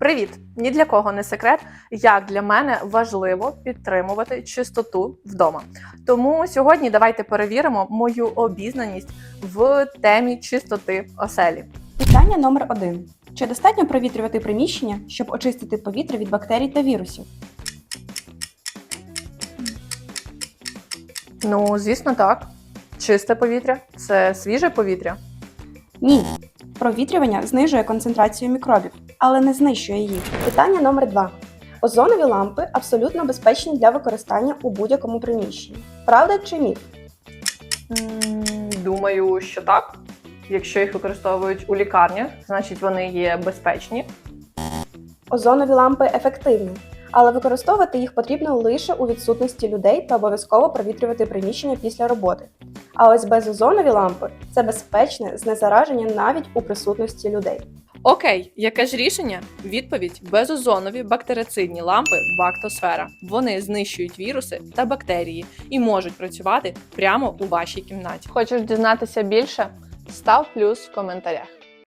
Привіт! Ні для кого не секрет, як для мене важливо підтримувати чистоту вдома. Тому сьогодні давайте перевіримо мою обізнаність в темі чистоти оселі. Питання номер один: чи достатньо провітрювати приміщення, щоб очистити повітря від бактерій та вірусів? Ну, звісно, так. Чисте повітря це свіже повітря. Ні. Провітрювання знижує концентрацію мікробів, але не знищує їх. Питання номер два: озонові лампи абсолютно безпечні для використання у будь-якому приміщенні. Правда чи міф? Думаю, що так. Якщо їх використовують у лікарнях, значить вони є безпечні. Озонові лампи ефективні, але використовувати їх потрібно лише у відсутності людей та обов'язково провітрювати приміщення після роботи. А ось безозонові лампи це безпечне знезараження навіть у присутності людей. Окей, яке ж рішення? Відповідь безозонові бактерицидні лампи Бактосфера. Вони знищують віруси та бактерії і можуть працювати прямо у вашій кімнаті. Хочеш дізнатися більше? Став плюс в коментарях.